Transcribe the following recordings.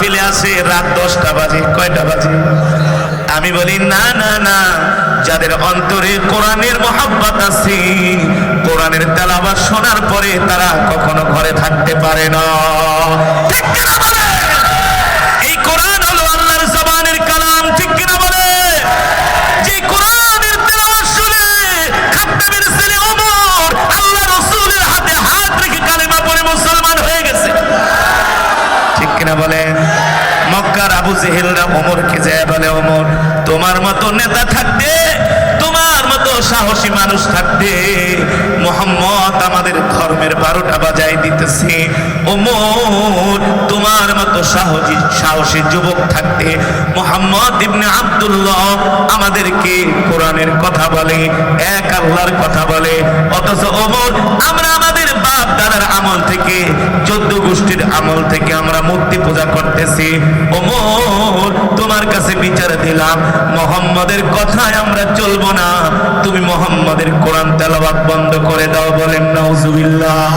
মাহফিলে আসে রাত দশটা বাজে, কয়টা বাজে? আমি বলি, না না না, যাদের অন্তরে কোরআনের মোহাব্বত আছে, কোরআনের তেলাবাদ শোনার পরে তারা কখনো ঘরে থাকতে পারে না। ঠিক কিনা বলে? এই কোরআন হলো কালাম, ঠিক কিনা বলে? যে হাতে হাত রেখে মুসলমান হয়ে গেছে। ঠিক কিনা বলেন জেহেলরা ওমরকে যায় বলে, ওমর, তোমার মতো নেতা থাকতে তোমার মতো সাহসী মানুষ থাকতে মোহাম্মদ আমাদের ধর্মের বারোটা বাজায় দিতেছে, ওমর, তোমার মতো সাহসী সাহসী যুবক থাকতে মোহাম্মদ ইবনে আব্দুল্লাহ আমাদেরকে কোরআনের কথা বলে, এক আল্লাহর কথা বলে। অথচ ওমর, আমরা আমাদের বাপ দাদার আমল থেকে চোদ্দ গোষ্ঠীর আমল থেকে আমরা মূর্তি পূজা করতেছি। ওমর, তোমার কাছে বিচার দিলাম, মোহাম্মদের কথায় আমরা চলবো না। তুমি মোহাম্মদের কোরআন তেলাওয়াত বন্ধ করে দাও বলেন, নাউজুবিল্লাহ।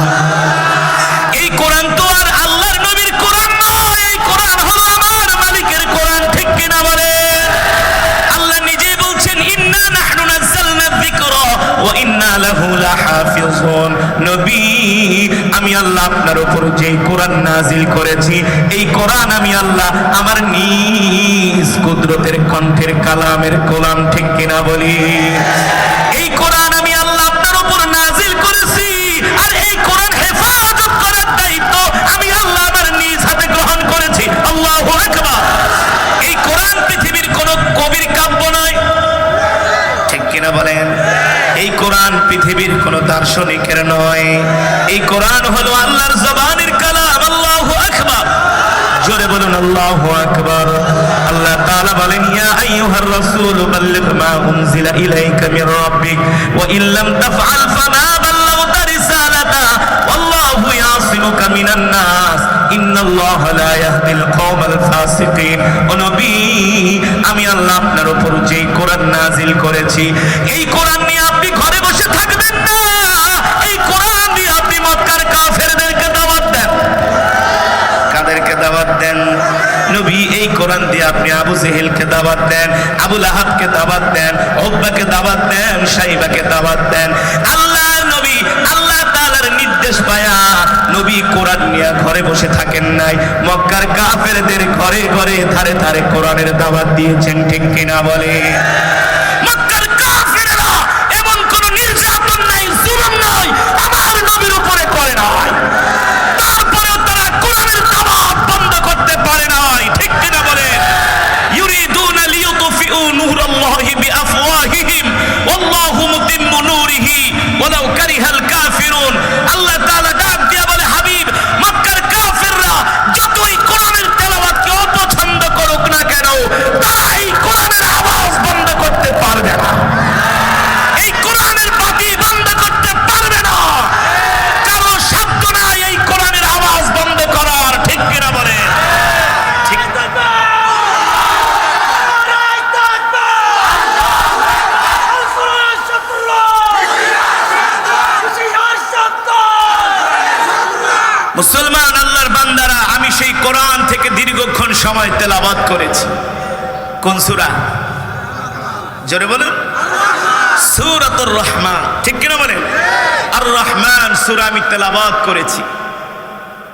কোরআন তো আর আল্লাহর নবীর কোরআন নয়, এই কোরআন হলো আমার মালিকের কোরআন, ঠিক কিনা বলে? আল্লাহ নিজে বলছেন, ইন্না নাহনু নাযালনা যিকরা ওয়া ইন্না লাহু লাহাফিজুন। নবী, আমি আল্লাহ আপনার উপর যে কোরআন নাজিল করেছি, এই কোরআন আমি আল্লাহ আমার নিজ কুদরতের কণ্ঠের কালামের কোলাম ঠিক কিনা বলি? দার্শনিকের নয়। এই কোরআন হলো আল্লাহর জবানের কালাম, আল্লাহু আকবার। জোরে বলুন, আল্লাহু আকবার। আল্লাহ তাআলা বলেন, ইয়া আইয়ুহার রাসূল, বাল্লিগ মা উনজিলা ইলাইকা মির রাব্বিক, ওয়া ইল্লাম তাফআল ফামা বাল্লাগতা রিসালাতা ইয়াসিমুকা মিনান নাস আমি আল্লাহ আপনার উপর যেই কোরআন নাজিল করেছি, এই কোরআন নিয়ে আপনি ঘরে বসে থাকবেন না। কাফেরদেরকে দাওয়াত দেন। কাদেরকে দাওয়াত দেন? নবী, এই কোরআন দিয়ে আপনি আবু জেহেলকে দাওয়াত দেন আবুল আহাবকে দাওয়াত দেন ওব্বাকে দাওয়াত দেন, সাইবাকে দাওয়াত দেন। আল্লাহ নবী, আল্লাহ তাআলার নির্দেশ পায়া নবী কোরআন নিয়ে ঘরে বসে থাকেন নাই। মক্কার কাফেরদের ঘরে ঘরে ধারে ধারে কোরআনের দাওয়াত দিয়েছেন, ঠিক কিনা বলে? করেছি। কোন সূরা? জোরে বলুন। সূরাতুর রহমান। ঠিক কিনা বলেন? আর রহমান সূরা আমি তেলাবাদ করেছি।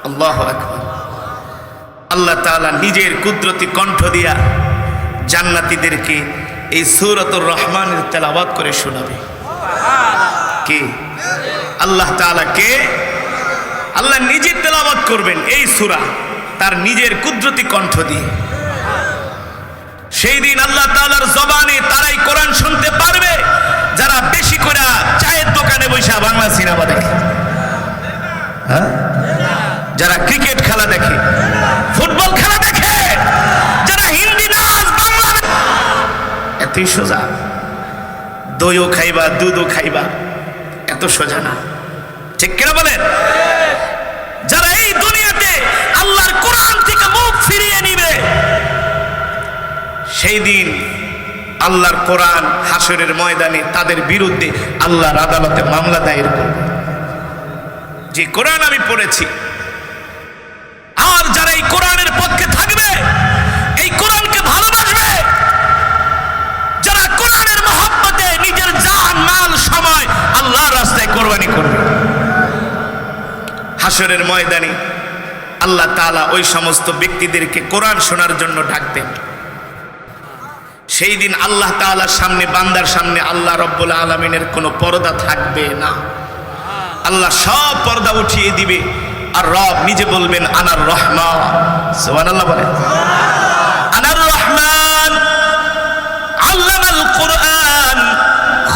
আল্লাহু আল্লাহ তাআলা নিজের কুদরতি কণ্ঠ দিয়া জান্নাতীদেরকে এই সূরাতুর রহমানের তেলাওয়াত করে শোনাবে। কে? আল্লাহ কে? আল্লাহ নিজে তেলাওয়াত করবেন এই সুরা তার নিজের কুদরতি কণ্ঠ দিয়ে। সেই দিন আল্লাহ তালার জবানে তারাই কোরআন শুনতে পারবে। যারা বেশি করে চায়ের দোকানে বসে বাংলা সিনেমা দেখে। হ্যাঁ? যারা ক্রিকেট খেলা দেখে। ফুটবল খেলা দেখে। যারা হিন্দি নাচ, বাংলা এতই সোজা। দইও খাইবা, দুধও খাইবা। এত সোজা না। ঠিক কিনা বলেন? সেই দিন আল্লাহর কোরআন হাসরের ময়দানে তাদের বিরুদ্ধে আল্লাহর আদালতে মামলা দায়ের করবে। যে কোরআন আমি পড়েছি আর যারা এই কোরআনের পক্ষে থাকবে, এই কোরআনকে ভালোবাসবে, যারা কোরআনের মহাব্বতে নিজের জান, মাল, সময় আল্লাহর রাস্তায় কোরবানি করবে। হাসরের ময়দানে আল্লাহ তালা ওই সমস্ত ব্যক্তিদেরকে কোরআন শোনার জন্য ডাকতেন। সেই দিন আল্লাহ তাআলার সামনে, বান্দার সামনে আল্লাহ রব্বুল আলমিনের কোনো পর্দা থাকবে না। আল্লাহ সব পর্দা উঠিয়ে দিবে। আর রব নিজে বলবেন, আনার রহমান। সুবহানাল্লাহ বলেন। আনার রহমান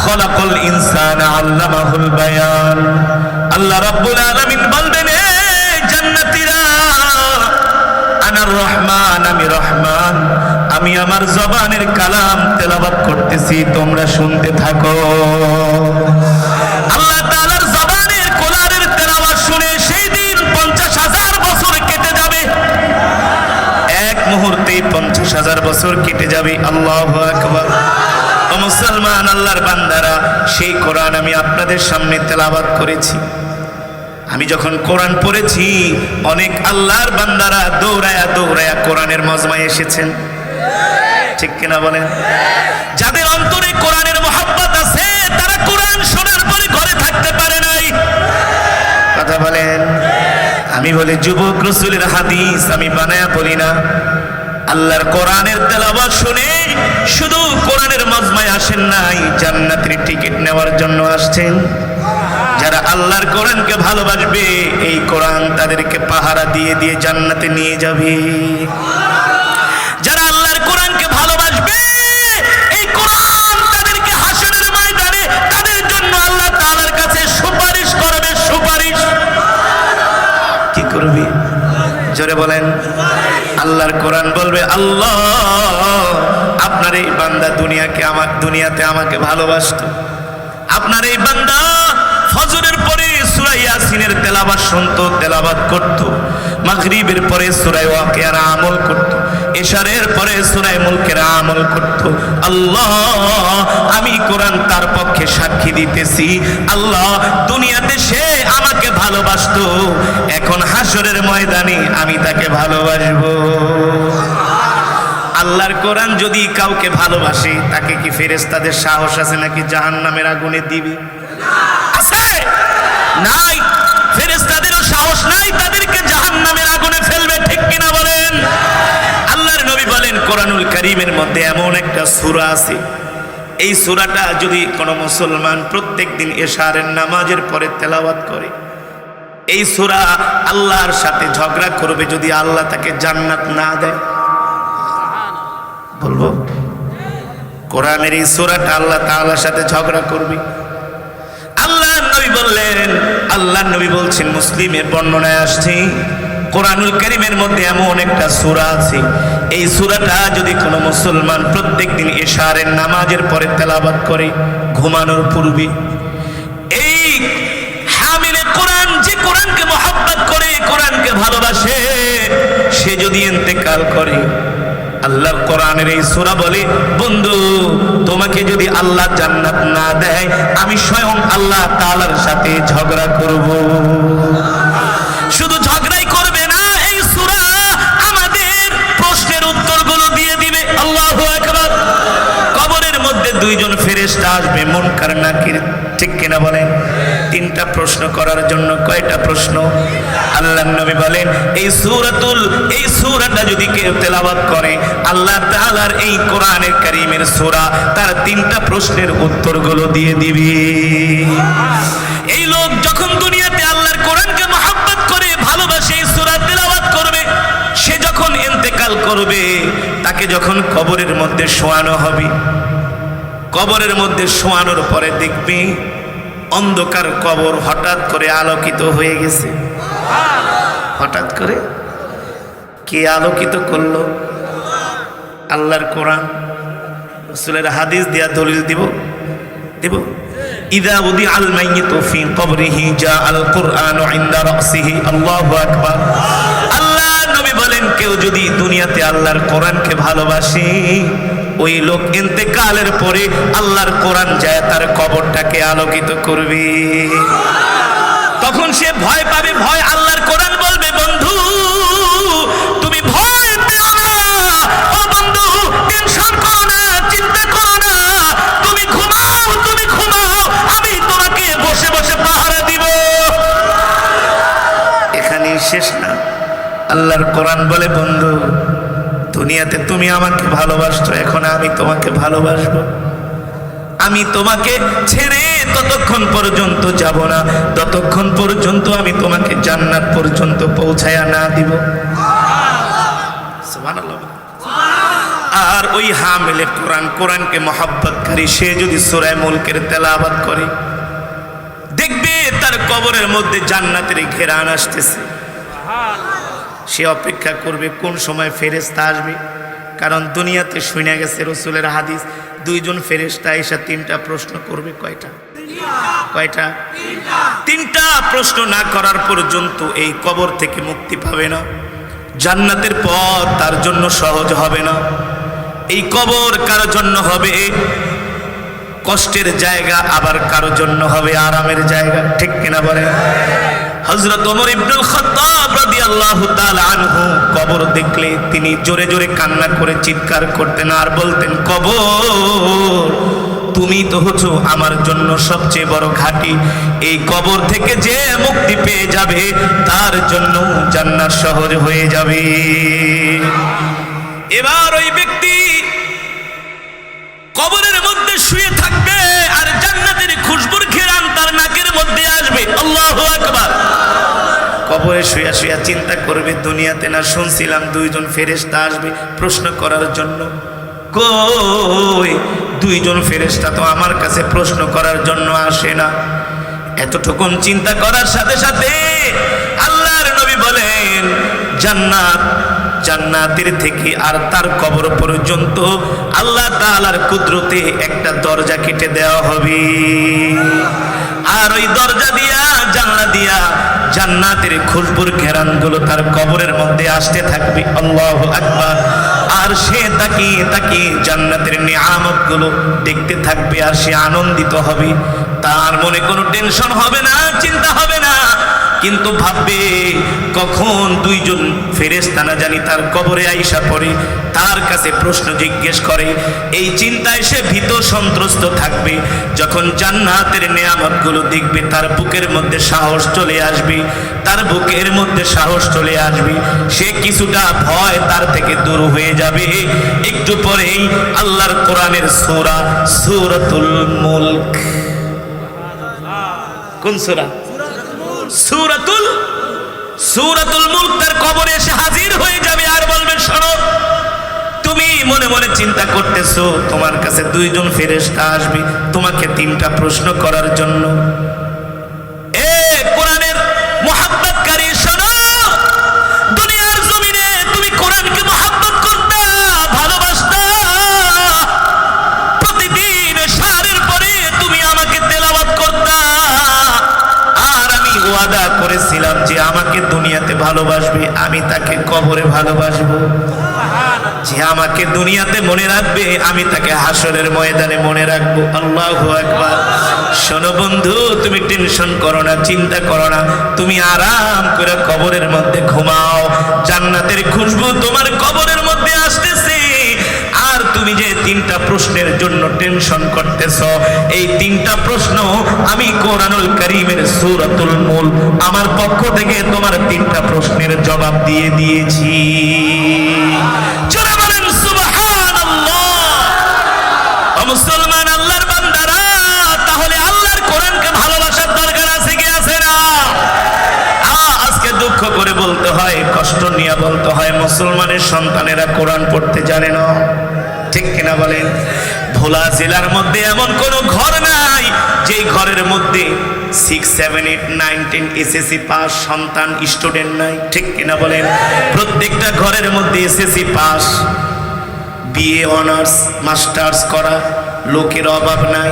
খলাকাল ইনসানা বায়ান। আল্লাহ রাব্বুল আলামিন বলবেন আনার রহমান, আমি রহমান। আমি আমার জবানের কালাম তেলাওয়াত করতেছি, তোমরা শুনতে থাকো। পঞ্চাশ হাজার বছর কেটে যাবে। এক পঞ্চাশ হাজার বছর কেটে যাবে। আল্লাহ মুসলমান, আল্লাহর বান্দারা, সেই কোরআন আমি আপনাদের সামনে তেলাবাদ করেছি। আমি যখন কোরআন পড়েছি, অনেক আল্লাহর বান্দারা দৌড়ায়া দৌড়ায়া কোরআনের মজমায় এসেছেন। ঠিক কিনা বলেন? যাদের অন্তরে কোরআনের মহাব্বত আছে, তারা কোরআন শোনার পরে ঘরে থাকতে পারে নাই। কথা বলেন? আমি বলি, যুবক রসুলের হাদিস আমি বানায়া বলি না। আল্লাহর কোরআনের তেলাওয়াত শুনে শুধু কোরআনের মজমায় আসেন নাই, জান্নাতের টিকিট নেওয়ার জন্য আসছেন। যারা আল্লাহর কোরআনকে ভালোবাসবে, এই কোরআন তাদেরকে পাহারা দিয়ে দিয়ে জান্নাতে নিয়ে যাবে। যারা আল্লাহর কোরআনকে ভালোবাসবে, এই কোরআন তাদেরকে হাসনের ময়দানে তাদের জন্য আল্লাহ তাআলার কাছে সুপারিশ করবে, সুপারিশ। কি করবি? জোরে বলেন, আল্লাহর কোরআন বলবে, আল্লাহ, আপনার এই বান্দা দুনিয়াকে আমার দুনিয়াতে আমাকে ভালোবাসতো। আপনার এই বান্দা ফজরের পরে সূরা ইয়াসিনের তেলাওয়াত শুনতো, তেলাওয়াত করত। মাগরিবের পরে সূরা ওয়াকিয়ার আমল করত। এশারের পরে সুরাই মুলকের আমল করত। আল্লাহ, আমি কোরআন তার পক্ষে সাক্ষী দিতেছি। আল্লাহ, দুনিয়াতে সে আমাকে ভালোবাসতো। এখন হাসরের ময়দানে আমি তাকে ভালোবাসবো। আল্লাহর কোরআন যদি কাউকে ভালোবাসে, তাকে কি ফেরেস্তাদের সাহস আছে নাকি জাহান্নামের আগুনে দিবে? নাই। ফেরেস্তাদেরও সাহস নাই, তাদেরকে জাহান্নামের আগুনে ফেলবে, ঠিক কিনা বলেন? আল্লাহর নবী বলেন, কোরআনুল কারীমের মধ্যে এমন একটা সূরা আছে। এই সূরাটা যদি কোনো মুসলমান প্রত্যেক দিন এশারের নামাজের পরে তেলাওয়াত করে এই সুরা আল্লাহর সাথে ঝগড়া করবে যদি আল্লাহ তাকে জান্নাত না দেয়। বলব, কোরআনের এই সূরাটা আল্লাহ তাআলার সাথে ঝগড়া করবে। আল্লাহ নবী বললেন আল্লাহ নবী বলছেন, মুসলিমের বর্ণনায় আসছে, কোরআনুল কারীমের মধ্যে এমন একটা সূরা আছে। এই সূরাটা যদি কোনো মুসলমান প্রত্যেকদিন এশারের নামাজের পরে তেলাওয়াত করে, ঘুমানোর পূর্বে এই হামিলে কোরআন যে কোরআনকে মহাব্বত করে কোরআনকে ভালোবাসে, সে যদি ইন্তেকাল করে, আল্লাহর কোরআনের এই সূরা বলে, বন্ধু, তোমাকে যদি আল্লাহ জান্নাত না দেয়, আমি স্বয়ং আল্লাহ তাআলার সাথে ঝগড়া করব। শুধু ঝগড়াই করবে না, এই সূরা আমাদের প্রশ্নের উত্তরগুলো দিয়ে দিবে। আল্লাহু কবরের মধ্যে দুইজন ফেরেশতা আসবে মুনকার নাকির ঠিক কিনা বলেন? তিনটা প্রশ্ন করার জন্য কয়টা প্রশ্ন? আল্লাহ নবী বলেন, এই সূরাতুল, এই সূরাটা যদি কেউ তেলাওয়াত করে, আল্লাহ তাআলার এই কোরআনের কারীমের সূরা তার তিনটা প্রশ্নের উত্তরগুলো দিয়ে দিবে। এই লোক যখন দুনিয়াতে আল্লাহর কোরআনকে মহাব্বত করে, ভালোবাসে, এই সূরা তেলাওয়াত করবে, সে যখন ইন্তেকাল করবে, তাকে যখন কবরের মধ্যে শোয়ানো হবে কবরের মধ্যে শোয়ানোর পরে দেখবি অন্ধকার কবর হঠাৎ করে আলোকিত হয়ে গেছে। হঠাৎ করে কে আলোকিত করল? আল্লাহর কোরআন। রসুলের হাদিস দিয়া দলিল দিব। দিব। ইদা উদি আল মাইয়িত জা আল কুরআন ইনদা রাসিহি। আল্লাহু আকবার। আল্লাহ নবী বলেন, কেউ যদি দুনিয়াতে আল্লাহর কোরআনকে ভালোবাসে ওই লোক ইন্তেকালের পরে আল্লাহর কোরআন যায়, তার কবরটাকে আলোকিত করবে। তখন সে ভয় পাবে, ভয় আল্লাহর কোরআন বলবে, বন্ধু, তুমি ভয় ও বন্ধু না, চিন্তা করো না। তুমি ঘুমাও তুমি ঘুমাও, আমি তোমাকে বসে বসে দিব। শেষ না। আল্লাহর কোরআন বলে, বন্ধু দুনিয়াতে তুমি আমাকে ভালোবাসছো, এখন আমি তোমাকে ভালোবাসবো। আমি তোমাকে ছেড়ে ততক্ষণ পর্যন্ত যাব না, ততক্ষণ পর্যন্ত আমি তোমাকে জান্নাত পর্যন্ত পৌঁছায়া না দিব। আর ওই হা হামেলে কোরআন, কোরআনকে মহাব্বতকারী সে যদি সুরায় মুলকের তেলাবাদ করে, দেখবে তার কবরের মধ্যে জান্নাতের ঘেরান আসতেছে। সে অপেক্ষা করবে কোন সময় ফেরেস্তা আসবে। কারণ দুনিয়াতে শুনে গেছে রসুলের হাদিস, দুইজন ফেরেস্তা এসে তিনটা প্রশ্ন করবে, কয়টা? কয়টা? তিনটা প্রশ্ন না করার পর্যন্ত এই কবর থেকে মুক্তি পাবে না। জান্নাতের পথ তার জন্য সহজ হবে না। এই কবর কারও জন্য হবে, কষ্টের জায়গা আবার কারও জন্য হবে, আরামের জায়গা, ঠিক কিনা বলে হযরত ওমর ইবনুল খাত্তাব রাদিয়াল্লাহু তাআলা আনহু কবর দেখলে তিনি জোরে জোরে কান্না করে চিৎকার করতেন আর বলতেন, কবর, তুমি তো হচ্ছ আমার জন্য সবচেয়ে বড় ঘাঁটি। এই কবর থেকে যে মুক্তি পেয়ে যাবে, তার জন্য জান্নাত সহজ হয়ে যাবে। এবার ওই ব্যক্তি কবরের মধ্যে শুয়ে থাকবে। আসবে। আল্লাহু আকবার। কবরে শুয়া শুয়া চিন্তা করবে, দুনিয়াতে না শুনছিলাম দুইজন ফেরেশতা আসবে প্রশ্ন করার জন্য। কই, দুইজন ফেরেশতা তো আমার কাছে প্রশ্ন করার জন্য আসে না। এতটুকুন চিন্তা করার সাথে সাথে আল্লাহর নবী বলেন, জান্নাত জান্নাতের থেকে আর তার কবর পর্যন্ত আল্লাহ তাআলার কুদরতে একটা দরজা কেটে দেওয়া হবে। আর ওই দরজা দিয়া, জানলা দিয়া জান্নাতের খুশবুর ঘেরানগুলো তার কবরের মধ্যে আসতে থাকবে। আল্লাহ আকবার। আর সে তাকিয়ে তাকিয়ে জান্নাতের নিয়ামতগুলো দেখতে থাকবে আর সে আনন্দিত হবে। তার মনে কোনো টেনশন হবে না, চিন্তা হবে না। কিন্তু ভাববে, কখন দুইজন ফেরেস্তানা জানি তার কবরে আইসা পড়ে, তার কাছে প্রশ্ন জিজ্ঞেস করে। এই চিন্তায় সে ভীত সন্ত্রস্ত থাকবে। যখন জান্নাতের নেয়ামতগুলো দেখবে, তার বুকের মধ্যে সাহস চলে আসবে, তার বুকের মধ্যে সাহস চলে আসবে। সে কিছুটা ভয় তার থেকে দূর হয়ে যাবে। একটু পরেই আল্লাহর কোরআনের সোরা, সূরাতুল মুলক। কোন সূরা? সুরাতুল সুরাতুল মুলক তার কবরে এসে হাজির হয়ে যাবে আর বলবে শোনো, তুমি মনে মনে চিন্তা করতেছো, তোমার কাছে দুইজন ফেরেশতা আসবে, তোমাকে তিনটা প্রশ্ন করার জন্য। আমাকে দুনিয়াতে ভালোবাসবে, আমি তাকে কবরে ভালোবাসবো। যে আমাকে দুনিয়াতে মনে রাখবে, আমি তাকে হাসরের ময়দানে মনে রাখব। আল্লাহ একবার শোনো বন্ধু, তুমি টেনশন করো না, চিন্তা করো না। তুমি আরাম করে কবরের মধ্যে ঘুমাও। জান্নাতের খুশবু তোমার কবরের মধ্যে আসতেছে আর তুমি যে তিনটা প্রশ্নের জন্য টেনশন করতেছ, এই তিনটা প্রশ্ন আমি কোরআনুল করিমের আমার পক্ষ থেকে তোমার তিনটা প্রশ্নের জবাব দিয়ে দিয়েছি। মুসলমান, আল্লাহর বান্দারা, তাহলে আল্লাহর কোরআনকে ভালোবাসার দরকার আছে কি আছে না? আজকে দুঃখ করে বলতে হয়, কষ্ট নিয়ে বলতে হয়, মুসলমানের সন্তানেরা কোরআন পড়তে জানে না। ঠিক কিনা বলেন? ভোলা জেলার মধ্যে এমন কোনো ঘর নাই, যেই ঘরের মধ্যে six seven eight nine ten SSC pass সন্তান স্টুডেন্ট নাই, ঠিক কিনা বলেন? প্রত্যেকটা ঘরের মধ্যে SSC pass BA honours masters করা, লোকের অভাব নাই,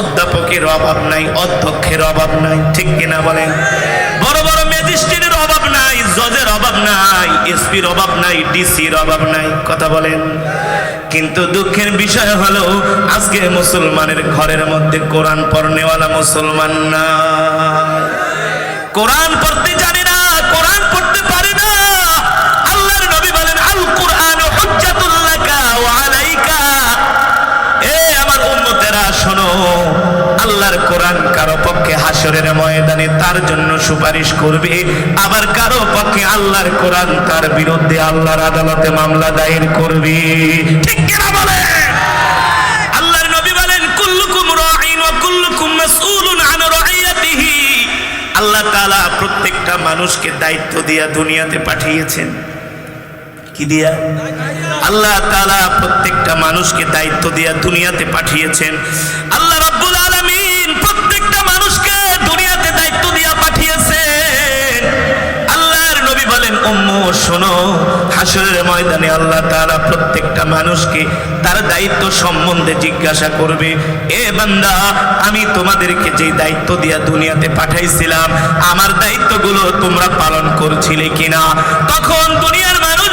অধ্যাপকের অভাব নাই, অধ্যক্ষের অভাব নাই, ঠিক কিনা বলেন? বড় জজের অভাব নাই, এসপির অভাব নাই, ডিসির অভাব নাই, কথা বলেন। কিন্তু দুঃখের বিষয় হলো, আজকে মুসলমানের ঘরের মধ্যে কোরআন পড়নেওয়ালা মুসলমান না। কোরআন পড়তে জানে না, কোরআন পড়তে পারে না। আল্লাহর নবী বলেন আল কোরআন হুজ্জাতুল লাকা ওয়া আলাইকা। এ আমার উম্মতেরা, শোনো আল্লাহর কোরআন কারও পক্ষে হাসরের ময়দানে তার জন্য সুপারিশ করবে, আবার কারও পক্ষে আল্লাহর কোরআন তার বিরুদ্ধে আল্লাহর আদালতে মামলা দায়ের করবে। ঠিক কিনা বলেন আল্লাহর নবী বলেন, কুল্লুকুম রাঈন ওয়া কুল্লুকুম মাসউলুন আন রাইয়াতিহি আল্লাহ তাআলা প্রত্যেকটা মানুষকে দায়িত্ব দিয়া দুনিয়াতে পাঠিয়েছেন। কি দিয়া? আল্লাহ তাআলা প্রত্যেকটা মানুষকে দায়িত্ব দিয়া দুনিয়াতে পাঠিয়েছেন। আল্লাহ উম্মু ময়দানে আল্লাহ তারা প্রত্যেকটা মানুষকে তার দায়িত্ব সম্বন্ধে জিজ্ঞাসা করবে, এ বান্দা, আমি তোমাদেরকে যে দায়িত্ব দিয়া দুনিয়াতে পাঠাইছিলাম, আমার দায়িত্বগুলো তোমরা পালন করছিলে কিনা? তখন দুনিয়ার মানুষ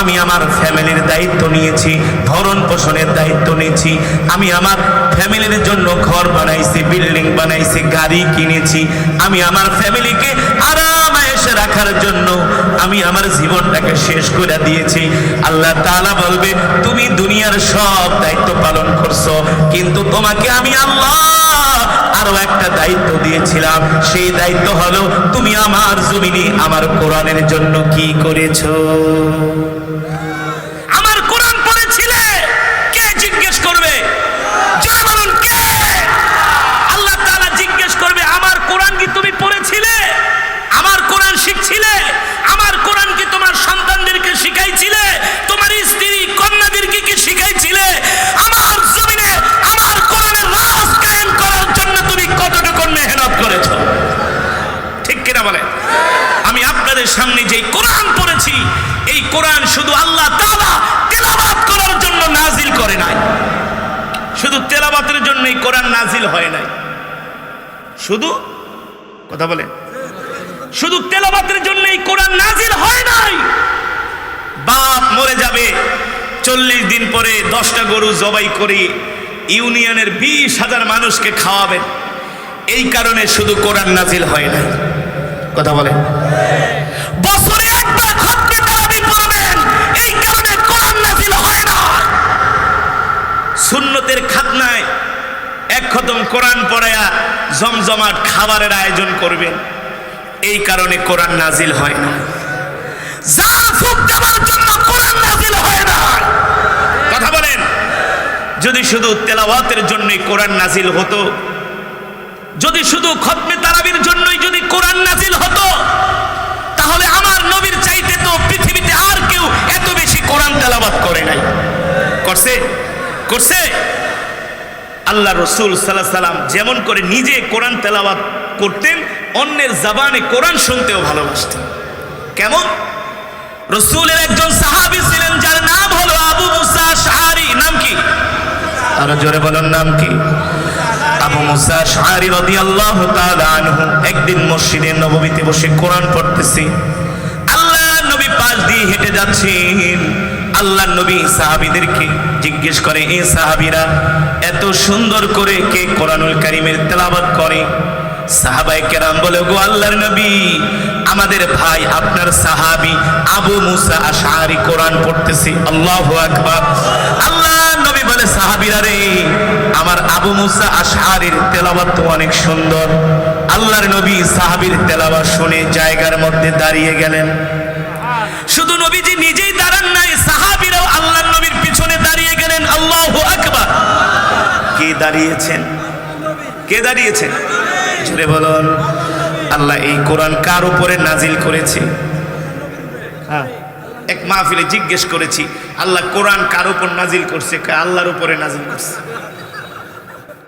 আমি আমার ফ্যামিলির দায়িত্ব নিয়েছি ভরণ পোষণের দায়িত্ব নিয়েছি, আমি আমার ফ্যামিলির জন্য ঘর বানাইছি, বিল্ডিং বানাইছি, গাড়ি কিনেছি, আমি আমার ফ্যামিলিকে আরামায়েশে রাখার জন্য আমি আমার জীবনটাকে শেষ করে দিয়েছি। আল্লাহ তাআলা বলবে, তুমি দুনিয়ার সব দায়িত্ব পালন করছ, কিন্তু তোমাকে আমি আল্লাহ আরও একটা দায়িত্ব দিয়েছিলাম। সেই দায়িত্ব হলো, তুমি আমার জমিনে আমার কোরআনের জন্য কি করেছ? আপনাদের সামনে যেই কোরআন পড়েছি, এই কোরআন শুধু আল্লাহ তাআলা করার জন্য নাজিল করে নাই। শুধু তেলাওয়াতের জন্য এই কোরআন নাজিল হয় নাই। শুধু, কথা বলে? শুধু তেলাওয়াতের জন্য এই কোরআন নাজিল হয় নাই। বাপ মরে যাবে, চল্লিশ দিন পরে দশটা গরু জবাই করে ইউনিয়নের বিশ হাজার মানুষকে খাওয়াবেন। এই কারণে শুধু কোরআন নাজিল হয় নাই। কথা বলে? বছরে একবার খতমে তারাবি পড়বেন এই কারণে কোরআন নাজিল হয় না। সুন্নতের খাতনায় এক খতম কোরআন পড়ায়া জমজমাট খাবারের আয়োজন করবেন। এই কারণে কোরআন নাজিল হয় না। জাল ফুক দেওয়ার জন্য কোরআন নাজিল হয় না। কথা বলেন। যদি শুধু তেলাওয়াতের জন্যই কোরআন নাজিল হতো যদি শুধু খতমে তারাবির জন্যই যদি কোরআন নাজিল হতো করে নাই। করছে? করছে? আল্লাহ রসুল সাল্লাহ সাল্লাম যেমন করে নিজে কোরআন তেলাওয়াত করতেন, অন্যের জাবানে কোরআন শুনতেও ভালোবাসতেন। কেমন? রসুলের একজন সাহাবী ছিলেন, যার নাম হলো আবু মুসা শাহারি। নাম কি? আরও জোরে বলুন, নাম কি? আবু মুসা শাহারি রাদিয়াল্লাহু তাআলা আনহু। একদিন মসজিদে নববীতে বসে কোরআন পড়তেছি। আল্লাহ নবী পাশ দিয়ে হেঁটে যাচ্ছেন। আল্লাহ নবী সাহাবীদেরকে জিজ্ঞেস করে, এ সাহাবীরা, এত সুন্দর করে কে কোরআনুল কারীমের তেলাওয়াত করে? সাহাবায়ে কেরাম বলে গো আল্লাহর নবী, আমাদের ভাই আপনার সাহাবী আবু মুসা আশআরি কোরআন পড়তেছে, আল্লাহু আকবার। আল্লাহ নবী বলে, সাহাবীরা রে, আমার আবু মুসা আশআরির তেলাওয়াত তো অনেক সুন্দর। আল্লাহর নবী সাহাবীর তেলাওয়াত শুনে জায়গার মধ্যে দাঁড়িয়ে গেলেন। শুধু নবীজি নিজেই কে দাঁড়িয়েছেন? কে দাঁড়িয়েছেন? জোরে বলুন আল্লাহ এই কোরআন কার উপরে নাজিল করেছে? হ্যাঁ। এক মাহফিলে জিজ্ঞেস করেছি আল্লাহ কোরআন কার উপর নাজিল করছে? আল্লাহর উপরে নাজিল করছে?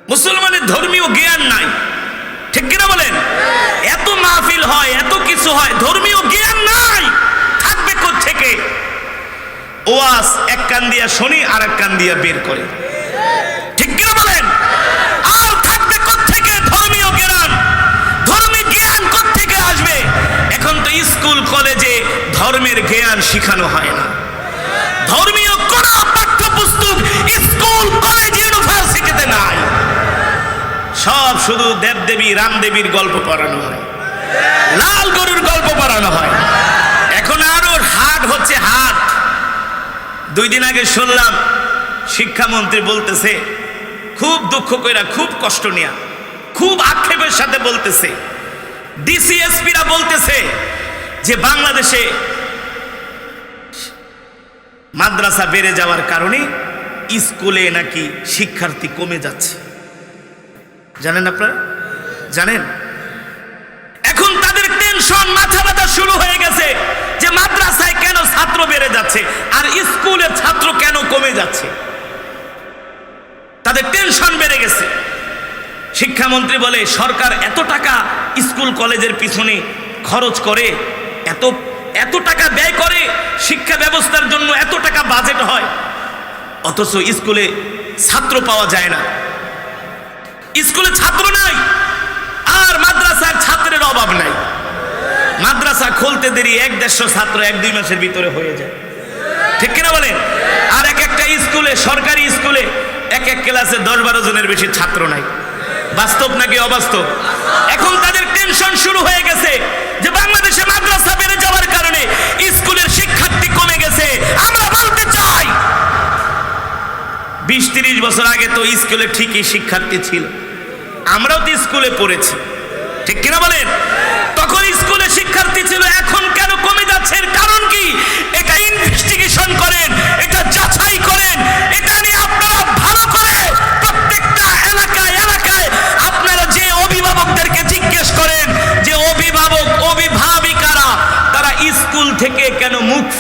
মুসলমানের ধর্মীয় জ্ঞান নাই। ঠিক কিনা বলেন? এত মাহফিল হয় এত কিছু হয় ধর্মীয় জ্ঞান নাই। থাকবে থেকে ওয়াজ এক কান দিয়া শুনি আর এক কান দিয়া বের করে। ধর্মের জ্ঞান শিখানো হয় না। ধর্মীয় কোন পাঠ্যপুস্তক, স্কুল কলেজ ইউনিভার্সিটিতে নাই। সব শুধু দেবদেবী, রামদেবীর গল্প পড়ানো হয়। লাল গরুর গল্প পড়ানো হয়। এখন আরও হচ্ছে হাট। দুই দিন আগে শুনলাম, শিক্ষামন্ত্রী বলতেছে, খুব দুঃখ কইরা, খুব কষ্ট নিয়া, খুব আক্ষেপের সাথে বলতেছে। ডিসিএসপিরা বলতেছে যে, বাংলাদেশে মাদ্রাসা বেড়ে যাওয়ার কারণে স্কুলে নাকি শিক্ষার্থী কমে যাচ্ছে। জানেন আপনারা? জানেন? এখন তাদের টেনশন মাথা ব্যথা শুরু হয়ে গেছে যে মাদ্রাসায় কেন ছাত্র বেড়ে যাচ্ছে আর স্কুলে ছাত্র কেন কমে যাচ্ছে? তাদের টেনশন বেড়ে গেছে। শিক্ষামন্ত্রী বলে, সরকার এত টাকা স্কুল কলেজের পিছনে খরচ করে, এত এত টাকা ব্যয় করে শিক্ষা ব্যবস্থার জন্য এত টাকা বাজেট হয়। অথচ স্কুলে ছাত্র পাওয়া যায় না। স্কুলে ছাত্র নাই, আর মাদ্রাসার ছাত্রের অভাব নাই। মাদ্রাসা খুলতে দেরি এক দেড়শো ছাত্র এক দুই মাসের ভিতরে হয়ে যায়। ঠিক কিনা বলেন? আর এক একটা স্কুলে, সরকারি স্কুলে এক এক ক্লাসে দশ বারো জনের বেশি ছাত্র নাই। বাস্তব নাকি অবাস্তব? এখন তাদের টেনশন শুরু হয়ে গেছে যে বাংলাদেশে মাদ্রাসা কারণে স্কুলের শিক্ষার্থী কমে গেছে, আমরা বলতে চাই। বিশ তিরিশ বছর আগে তো স্কুলে ঠিকই শিক্ষার্থী ছিল, আমরাও তো স্কুলে পড়েছি, ঠিক কিনা বলেন? তখন স্কুলে শিক্ষার্থী ছিল, এখন কেন কমে যাচ্ছে? কারণ কি?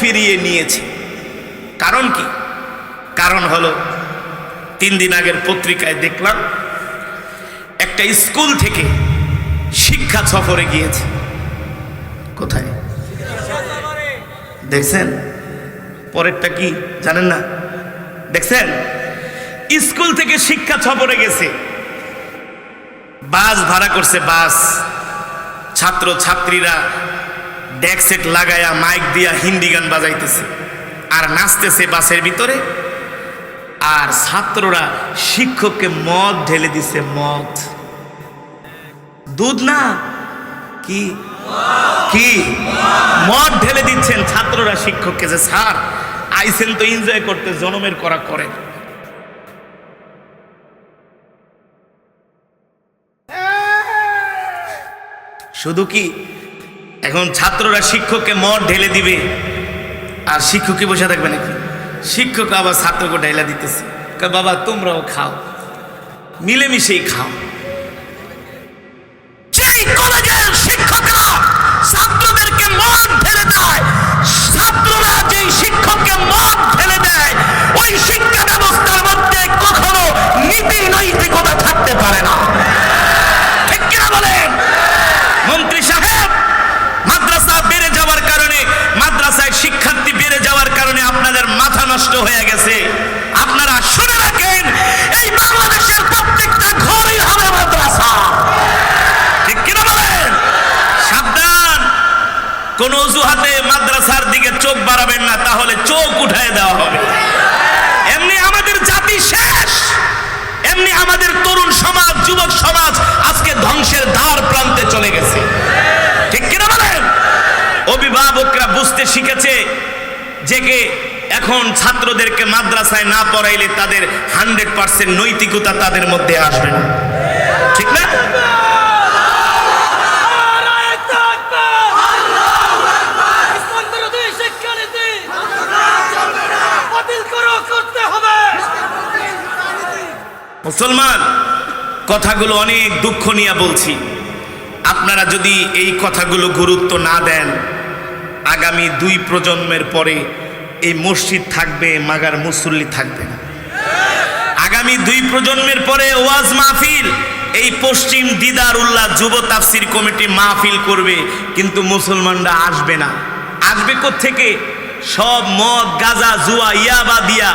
ফিরিয়ে নিয়েছে। কারণ কি? কারণ হলো, তিন দিন আগের পত্রিকায় দেখলাম, একটা স্কুল থেকে শিক্ষা সফরে গিয়েছে। কোথায়? দেখছেন? পরেরটা কি, জানেন না? দেখছেন? স্কুল থেকে শিক্ষা সফরে গেছে। বাস ভাড়া করছে বাস। ছাত্র ছাত্রীরা ডেকসেট লাগায়া মাইক দিয়া হিন্দি গান বাজাইতেছে। আর নাচতেছে বাসের ভিতরে। আর ছাত্ররা শিক্ষককে মদ ঢেলে দিছে, মদ। দুধ না? কি? কি? মদ ঢেলে দিচ্ছেন ছাত্ররা শিক্ষককে যে, স্যার আইসেন তো এনজয় করতে, জনমের করা করেন শুধু কি এখন ছাত্ররা শিক্ষককে মদ ঢেলে দিবে। আর শিক্ষকই বসে থাকবে নাকি? শিক্ষক আবার ছাত্রকে ঢেলা দিতেছে। বাবা, তোমরাও খাও। মিলেমিশেই খাও। ছাত্রদেরকে মদ ঢেলে দেয়, ছাত্ররা যেই শিক্ষককে মদ ঢেলে দেয়, ওই শিক্ষা ব্যবস্থার মধ্যে কখনো নীতি নৈতিকতা থাকতে পারে না। কোন অজুহাতে মাদ্রাসার দিকে চোখ বাড়াবেন না, তাহলে চোখ উঠায় দেওয়া হবে। এমনি আমাদের জাতি শেষ। এমনি আমাদের তরুণ সমাজ, যুবক সমাজ আজকে ধ্বংসের দ্বার প্রান্তে চলে গেছে। ঠিক কিনা বলেন? অভিভাবকরা বুঝতে শিখেছে যে কে এখন ছাত্রদেরকে মাদ্রাসায় না পড়াইলে তাদের হান্ড্রেড পার্সেন্ট নৈতিকতা তাদের মধ্যে আসবে না। ঠিক না? মুসলমান, কথাগুলো অনেক দুঃখ নিয়ে বলছি। আপনারা যদি এই কথাগুলো গুরুত্ব না দেন, আগামী দুই প্রজন্মের পরে এই মসজিদ থাকবে, মাগার মুসল্লি থাকবে না। আগামী দুই প্রজন্মের পরে ওয়াজ মাহফিল, এই পশ্চিম দিদার উল্লাহ যুব তাফসির কমিটি মাহফিল করবে, কিন্তু মুসলমানরা আসবে না। আসবে থেকে সব মদ, গাজা, জুয়া, ইয়াবা দিয়া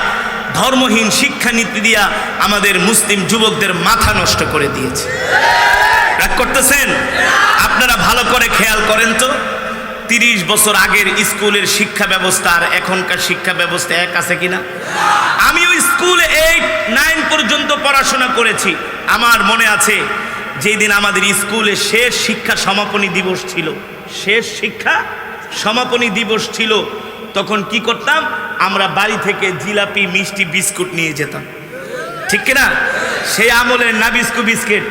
ধর্মহীন শিক্ষানীতি দিয়া আমাদের মুসলিম যুবকদের মাথা নষ্ট করে দিয়েছে। রাগ করতেছেন? আপনারা ভালো করে খেয়াল করেন তো। তিরিশ বছর আগের স্কুলের শিক্ষা ব্যবস্থা আর এখনকার শিক্ষা ব্যবস্থা এক আছে কিনা? আমিও স্কুলে এইট নাইন পর্যন্ত পড়াশোনা করেছি। আমার মনে আছে যেই দিন আমাদের স্কুলে শেষ শিক্ষা সমাপনী দিবস ছিল, শেষ শিক্ষা সমাপনী দিবস ছিল তখন কি করতাম? আমরা বাড়ি থেকে জিলাপি, মিষ্টি, বিস্কুট নিয়ে যেতাম। ঠিক কিনা? সেই আমলের নাবিস্কু বিস্কিট।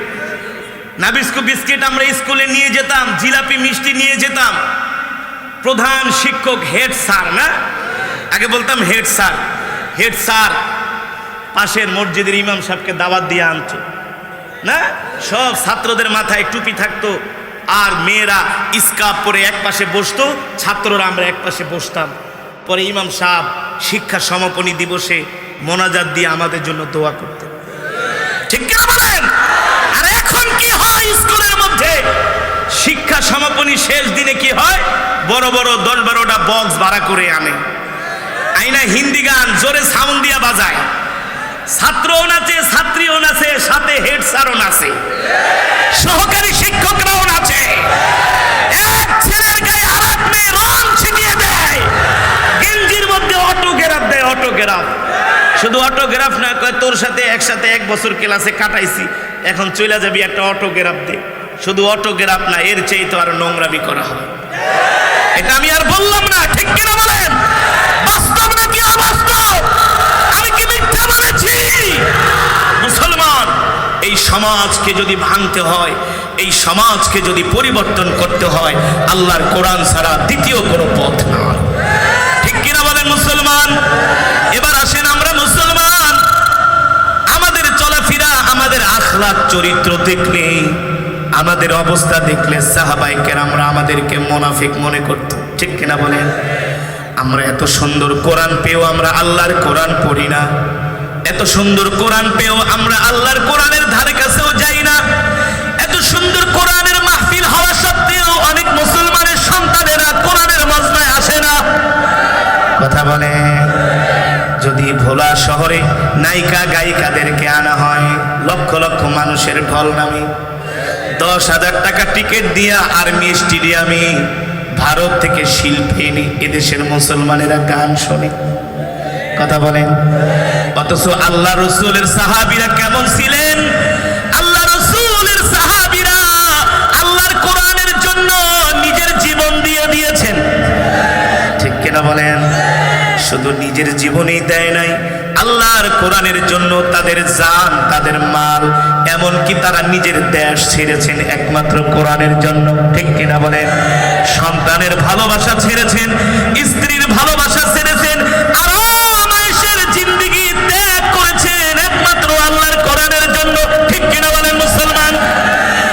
নাবিস্কু বিস্কিট আমরা স্কুলে নিয়ে যেতাম, জিলাপি, মিষ্টি নিয়ে যেতাম। প্রধান শিক্ষক হেড স্যার, না? আগে বলতাম হেড স্যার। হেড স্যার পাশের মসজিদের ইমাম সাহেবকে দাওয়াত দিয়ে আনতো, না? সব ছাত্রদের মাথায় টুপি থাকতো আর মেয়েরা স্কাপ পরে এক পাশে বসতো, ছাত্ররা আমরা এক পাশে বসতাম। পরে ইমাম সাহেব শিক্ষা সমাপনী দিবসে মোনাজাত দিয়ে আমাদের জন্য দোয়া করতেন। ঠিক কিনা বলেন? আর এখন কি হয় স্কুলের মধ্যে? শিক্ষা সমাপনী শেষ দিনে কি হয়? বড় বড় দশ বারোটা বক্স ভাড়া করে আনে। আইনা হিন্দি গান জোরে সাউন্ড দিয়া বাজায়। ছাত্রও নাচে, ছাত্রীও নাচে, সাথে হেড স্যারও নাচে। সহকারী শিক্ষকরাও নাচে। এক ছেলের গায়ে আর এক মেয়ে রং ছিটিয়ে দেয়। অটোগ্রাফ দেয় অটোগ্রাফ শুধু অটোগ্রাফ না কয়, তোর সাথে একসাথে এক বছর ক্লাসে কাটাইছি। এখন চলে যাবি একটা অটোগ্রাফ দে। শুধু অটোগ্রাফ না, এর চেয়ে তো আরও নোংরামি করা হয় এটা আমি আর বললাম না, ঠিক কিনা বলেন? বাস্তব নাকি অবাস্তব? আমি কি মিথ্যা বলেছি? মুসলমান, এই সমাজকে যদি ভাঙতে হয়, এই সমাজকে যদি পরিবর্তন করতে হয়, আল্লাহর কোরআন ছাড়া দ্বিতীয় কোনো পথ না। এবার আসেন আমরা মুসলমান। আমাদের চলাফেরা, আমাদের আখলাক চরিত্র দেখলে, আমাদের অবস্থা দেখলে সাহাবাই কেরামরা আমাদেরকে মোনাফিক মনে করত। ঠিক কিনা বলেন? আমরা এত সুন্দর কোরআন পেয়েও আমরা আল্লাহর কোরআন পড়ি না। এত সুন্দর কোরআন পেয়েও আমরা আল্লাহর কোরআনের ধারে কাছেও যাই না। এত সুন্দর কোরআনের মাহফিল হওয়া সত্ত্বেও অনেক মুসলমানের সন্তানেরা কোরআনের মজমায় আসে না কথা বলে। যদি ভোলা শহরে নায়িকা গায়িকাদেরকে আনা হয়, লক্ষ লক্ষ মানুষের ঢল নামে। দশ হাজার টাকা টিকিট দিয়া আর্মি স্টেডিয়ামে ভারত থেকে শিল্পী এনে এদেশের মুসলমানেরা গান শোনে। কথা বলেন। অথচ আল্লাহ রসুলের সাহাবিরা কেমন ছিলেন? আল্লাহ রসুলের সাহাবিরা আল্লাহর কোরআনের জন্য নিজের জীবন দিয়ে দিয়েছেন। ঠিক কিনা বলেন? শুধু নিজের জীবনেই দেয় নাই, আল্লাহর কোরআনের জন্য তাদের জান, তাদের মাল, এমনকি তারা নিজের দেশ ছেড়েছেন একমাত্র কোরআনের জন্য। ঠিক কিনা বলেন? সন্তানের ভালোবাসা ছেড়েছেন, স্ত্রীর ভালোবাসা ছেড়েছেন জিন্দেগি